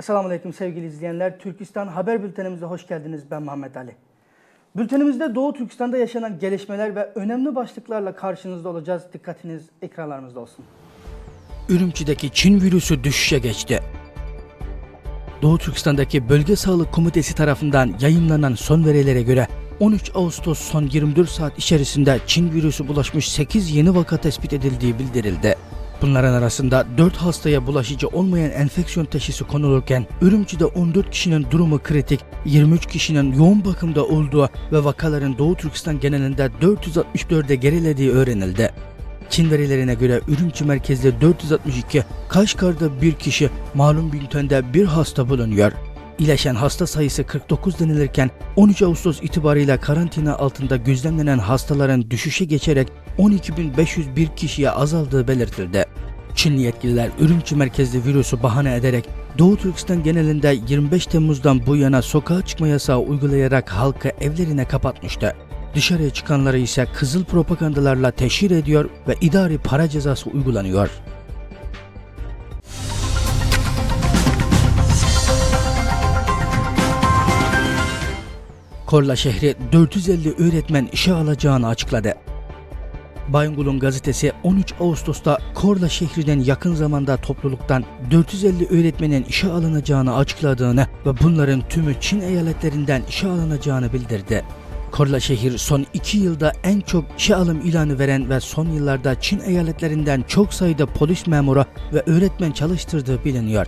Esselamu Aleyküm sevgili izleyenler. Türkistan Haber Bültenimize hoş geldiniz. Ben Muhammed Ali. Bültenimizde Doğu Türkistan'da yaşanan gelişmeler ve önemli başlıklarla karşınızda olacağız. Dikkatiniz ekranlarımızda olsun. Ürümçi'deki Çin virüsü düşüşe geçti. Doğu Türkistan'daki Bölge Sağlık Komitesi tarafından yayımlanan son verilere göre 13 Ağustos son 24 saat içerisinde Çin virüsü bulaşmış 8 yeni vaka tespit edildiği bildirildi. Bunların arasında 4 hastaya bulaşıcı olmayan enfeksiyon teşhisi konulurken Ürümçi'de 14 kişinin durumu kritik, 23 kişinin yoğun bakımda olduğu ve vakaların Doğu Türkistan genelinde 464'e gerilediği öğrenildi. Çin verilerine göre Ürümçi merkezde 462, Kaşgar'da bir kişi, malum bültende bir hasta bulunuyor. İyileşen hasta sayısı 49 denilirken 13 Ağustos itibarıyla karantina altında gözlemlenen hastaların düşüşe geçerek 12.501 kişiye azaldığı belirtildi. Çinli yetkililer Ürümçi merkezli virüsü bahane ederek Doğu Türkistan genelinde 25 Temmuz'dan bu yana sokağa çıkma yasağı uygulayarak halkı evlerine kapatmıştı. Dışarıya çıkanları ise kızıl propagandalarla teşhir ediyor ve idari para cezası uygulanıyor. Korla şehri 450 öğretmen işe alacağını açıkladı. Bayangul'un gazetesi 13 Ağustos'ta Korla şehrinin yakın zamanda topluluktan 450 öğretmenin işe alınacağını açıkladığını ve bunların tümü Çin eyaletlerinden işe alınacağını bildirdi. Korla şehir son 2 yılda en çok işe alım ilanı veren ve son yıllarda Çin eyaletlerinden çok sayıda polis memuru ve öğretmen çalıştırdığı biliniyor.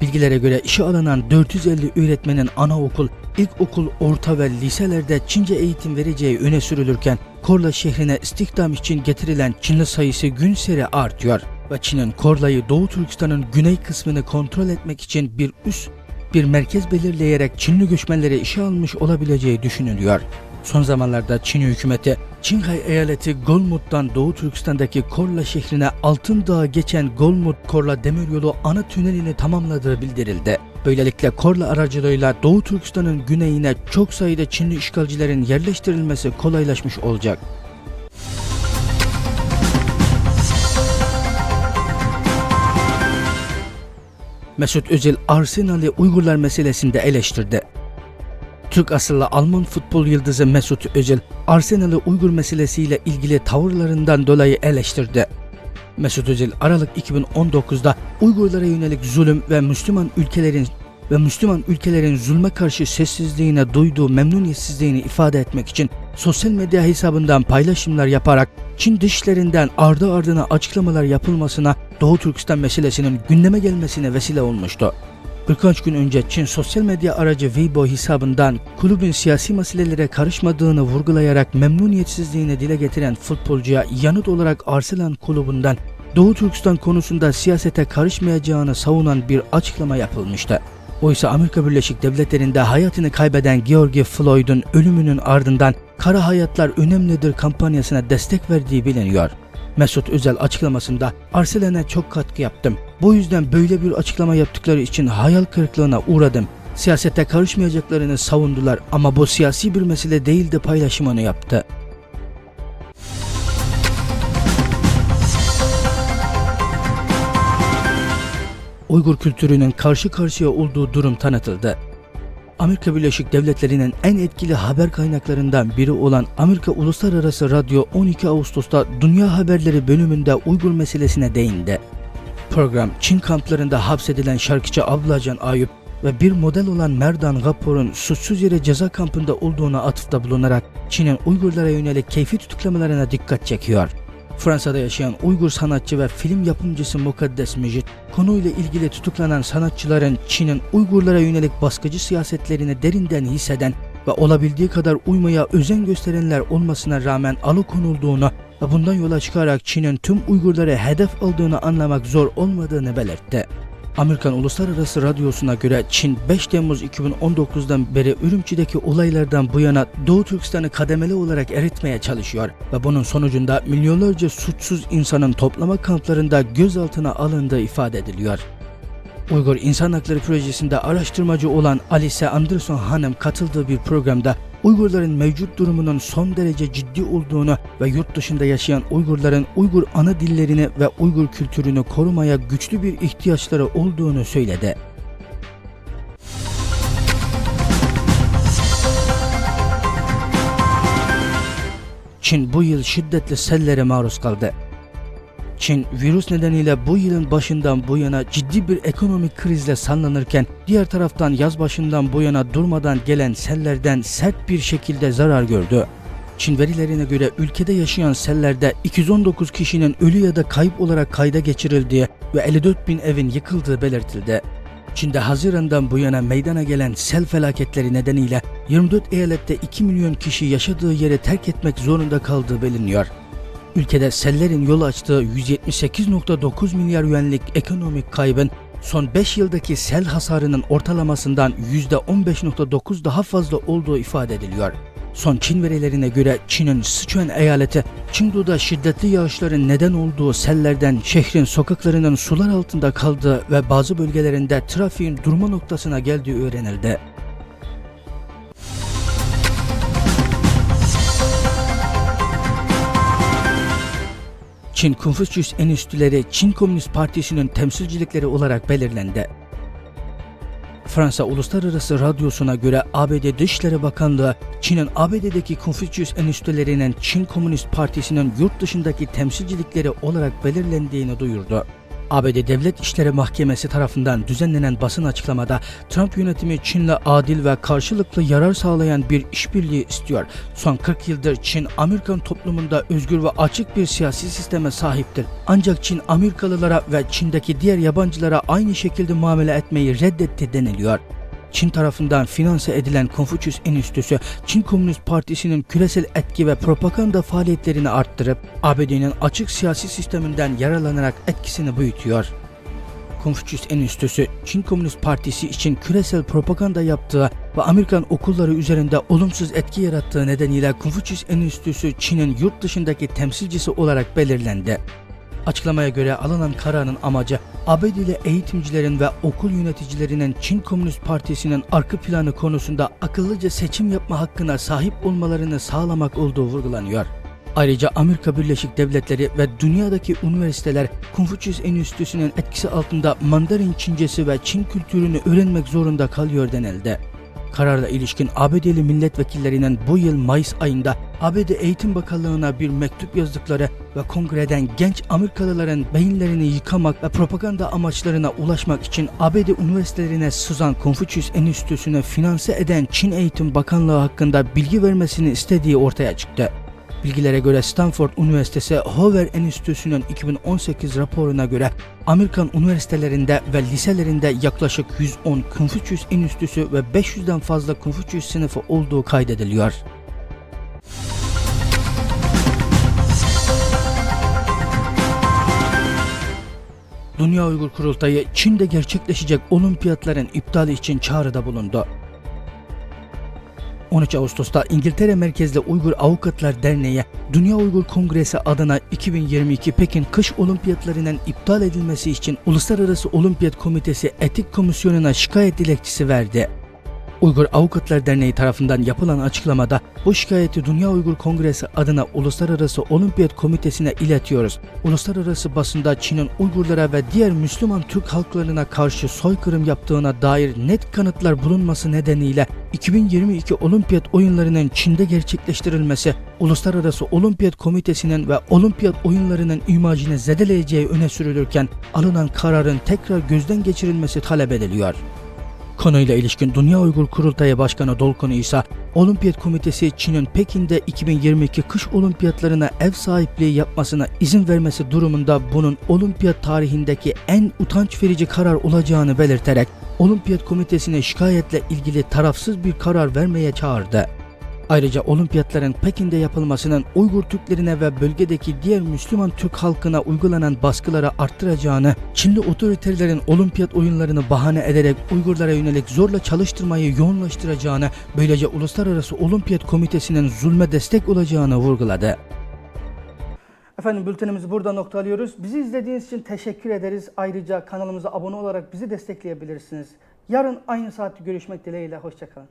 Bilgilere göre işe alınan 450 öğretmenin anaokul, ilkokul, orta ve liselerde Çince eğitim vereceği öne sürülürken Korla şehrine istihdam için getirilen Çinli sayısı gün seri artıyor ve Çin'in Korla'yı Doğu Türkistan'ın güney kısmını kontrol etmek için bir üst bir merkez belirleyerek Çinli göçmenleri işe almış olabileceği düşünülüyor. Son zamanlarda Çin hükümeti Çinhay eyaleti Golmud'dan Doğu Türkistan'daki Korla şehrine Altın Dağı geçen Golmud-Korla demiryolu ana tünelini tamamladığı bildirildi. Böylelikle Korla aracılığıyla Doğu Türkistan'ın güneyine çok sayıda Çinli işgalcilerin yerleştirilmesi kolaylaşmış olacak. Mesut Özil Arsenal'i Uygurlar meselesinde eleştirdi. Türk asıllı Alman futbol yıldızı Mesut Özil, Arsenal'ı Uygur meselesiyle ilgili tavırlarından dolayı eleştirdi. Mesut Özil Aralık 2019'da Uygurlara yönelik zulüm ve Müslüman ülkelerin ve Müslüman ülkelerin zulme karşı sessizliğine duyduğu memnuniyetsizliğini ifade etmek için sosyal medya hesabından paylaşımlar yaparak Çin dışlarından ardı ardına açıklamalar yapılmasına Doğu Türkistan meselesinin gündeme gelmesine vesile olmuştu. Birkaç gün önce Çin sosyal medya aracı Weibo hesabından kulübün siyasi meselelere karışmadığını vurgulayarak memnuniyetsizliğini dile getiren futbolcuya yanıt olarak Arsenal kulübünden Doğu Türkistan konusunda siyasete karışmayacağını savunan bir açıklama yapılmıştı. Oysa Amerika Birleşik Devletleri'nde hayatını kaybeden George Floyd'un ölümünün ardından Kara Hayatlar Önemlidir kampanyasına destek verdiği biliniyor. Mesut Özel açıklamasında Arsenal'e çok katkı yaptım. Bu yüzden böyle bir açıklama yaptıkları için hayal kırıklığına uğradım. Siyasete karışmayacaklarını savundular ama bu siyasi bir mesele değil de paylaşımını yaptı. Uygur kültürünün karşı karşıya olduğu durum tanıtıldı. Amerika Birleşik Devletleri'nin en etkili haber kaynaklarından biri olan Amerika Uluslararası Radyo 12 Ağustos'ta Dünya Haberleri bölümünde Uygur meselesine değindi. Program Çin kamplarında hapsedilen şarkıcı Ablacan Ayup ve bir model olan Merdan Gapur'un suçsuz yere ceza kampında olduğuna atıfta bulunarak Çin'in Uygurlara yönelik keyfi tutuklamalarına dikkat çekiyor. Fransa'da yaşayan Uygur sanatçı ve film yapımcısı Mukaddes Müjit, konuyla ilgili tutuklanan sanatçıların Çin'in Uygurlara yönelik baskıcı siyasetlerini derinden hisseden ve olabildiği kadar uymaya özen gösterenler olmasına rağmen alıkonulduğunu ve bundan yola çıkarak Çin'in tüm Uygurları hedef aldığını anlamak zor olmadığını belirtti. Amerikan Uluslararası Radyosu'na göre Çin 5 Temmuz 2019'dan beri Ürümçi'deki olaylardan bu yana Doğu Türkistan'ı kademeli olarak eritmeye çalışıyor ve bunun sonucunda milyonlarca suçsuz insanın toplama kamplarında gözaltına alındığı ifade ediliyor. Uygur İnsan Hakları Projesi'nde araştırmacı olan Alice Anderson Hanım katıldığı bir programda Uygurların mevcut durumunun son derece ciddi olduğunu ve yurt dışında yaşayan Uygurların Uygur ana dillerini ve Uygur kültürünü korumaya güçlü bir ihtiyaçları olduğunu söyledi. Çin bu yıl şiddetli sellere maruz kaldı. Çin virüs nedeniyle bu yılın başından bu yana ciddi bir ekonomik krizle sallanırken diğer taraftan yaz başından bu yana durmadan gelen sellerden sert bir şekilde zarar gördü. Çin verilerine göre ülkede yaşayan sellerde 219 kişinin ölü ya da kayıp olarak kayda geçirildiği ve 54 bin evin yıkıldığı belirtildi. Çin'de Haziran'dan bu yana meydana gelen sel felaketleri nedeniyle 24 eyalette 2 milyon kişi yaşadığı yeri terk etmek zorunda kaldığı biliniyor. Ülkede sellerin yol açtığı 178.9 milyar yuanlik ekonomik kaybın son 5 yıldaki sel hasarının ortalamasından %15.9 daha fazla olduğu ifade ediliyor. Son Çin verilerine göre Çin'in Sichuan eyaleti Çingdu'da şiddetli yağışların neden olduğu sellerden şehrin sokaklarının sular altında kaldığı ve bazı bölgelerinde trafiğin durma noktasına geldiği öğrenildi. Çin Konfüçyüs Enstitüleri Çin Komünist Partisi'nin temsilcilikleri olarak belirlendi. Fransa Uluslararası Radyosu'na göre ABD Dışişleri Bakanlığı, Çin'in ABD'deki Konfüçyüs Enstitülerinin Çin Komünist Partisi'nin yurt dışındaki temsilcilikleri olarak belirlendiğini duyurdu. ABD Devlet İşleri Mahkemesi tarafından düzenlenen basın açıklamada Trump yönetimi Çin'le adil ve karşılıklı yarar sağlayan bir işbirliği istiyor. Son 40 yıldır Çin Amerikan toplumunda özgür ve açık bir siyasi sisteme sahiptir. Ancak Çin Amerikalılara ve Çin'deki diğer yabancılara aynı şekilde muamele etmeyi reddetti deniliyor. Çin tarafından finanse edilen Konfüçyüs Enstitüsü, Çin Komünist Partisi'nin küresel etki ve propaganda faaliyetlerini arttırıp ABD'nin açık siyasi sisteminden yararlanarak etkisini büyütüyor. Konfüçyüs Enstitüsü, Çin Komünist Partisi için küresel propaganda yaptığı ve Amerikan okulları üzerinde olumsuz etki yarattığı nedeniyle Konfüçyüs Enstitüsü Çin'in yurt dışındaki temsilcisi olarak belirlendi. Açıklamaya göre alınan kararın amacı ABD'li eğitimcilerin ve okul yöneticilerinin Çin Komünist Partisi'nin arka planı konusunda akıllıca seçim yapma hakkına sahip olmalarını sağlamak olduğu vurgulanıyor. Ayrıca Amerika Birleşik Devletleri ve dünyadaki üniversiteler Konfüçyüs Enstitüsü'nün etkisi altında Mandarin Çincesi ve Çin kültürünü öğrenmek zorunda kalıyor denildi. Kararla ilişkin ABD'li milletvekillerinin bu yıl Mayıs ayında ABD Eğitim Bakanlığı'na bir mektup yazdıkları ve kongreden genç Amerikalıların beyinlerini yıkamak ve propaganda amaçlarına ulaşmak için ABD üniversitelerine sızan Konfüçyüs Enstitüsü'nü finanse eden Çin Eğitim Bakanlığı hakkında bilgi vermesini istediği ortaya çıktı. Bilgilere göre Stanford Üniversitesi Hoover Enstitüsü'nün 2018 raporuna göre Amerikan üniversitelerinde ve liselerinde yaklaşık 110 Konfüçyüs Enstitüsü ve 500'den fazla Konfüçyüs sınıfı olduğu kaydediliyor. Dünya Uygur Kurultayı Çin'de gerçekleşecek olimpiyatların iptali için çağrıda bulundu. 13 Ağustos'ta İngiltere merkezli Uygur Avukatlar Derneği Dünya Uygur Kongresi adına 2022 Pekin Kış Olimpiyatlarının iptal edilmesi için Uluslararası Olimpiyat Komitesi Etik Komisyonu'na şikayet dilekçesi verdi. Uygur Avukatlar Derneği tarafından yapılan açıklamada bu şikayeti Dünya Uygur Kongresi adına Uluslararası Olimpiyat Komitesi'ne iletiyoruz. Uluslararası basında Çin'in Uygurlara ve diğer Müslüman Türk halklarına karşı soykırım yaptığına dair net kanıtlar bulunması nedeniyle 2022 Olimpiyat oyunlarının Çin'de gerçekleştirilmesi Uluslararası Olimpiyat Komitesi'nin ve Olimpiyat oyunlarının imajını zedeleyeceği öne sürülürken alınan kararın tekrar gözden geçirilmesi talep ediliyor. Konuyla ilişkin Dünya Uygur Kurultayı Başkanı Dolkun İsa, Olimpiyat Komitesi Çin'in Pekin'de 2022 kış olimpiyatlarına ev sahipliği yapmasına izin vermesi durumunda bunun olimpiyat tarihindeki en utanç verici karar olacağını belirterek Olimpiyat Komitesi'ne şikayetle ilgili tarafsız bir karar vermeye çağırdı. Ayrıca olimpiyatların Pekin'de yapılmasının Uygur Türklerine ve bölgedeki diğer Müslüman Türk halkına uygulanan baskıları arttıracağını, Çinli otoriterlerin olimpiyat oyunlarını bahane ederek Uygurlara yönelik zorla çalıştırmayı yoğunlaştıracağını, böylece Uluslararası Olimpiyat Komitesi'nin zulme destek olacağını vurguladı. Efendim bültenimizi burada noktalıyoruz. Bizi izlediğiniz için teşekkür ederiz. Ayrıca kanalımıza abone olarak bizi destekleyebilirsiniz. Yarın aynı saatte görüşmek dileğiyle. Hoşçakalın.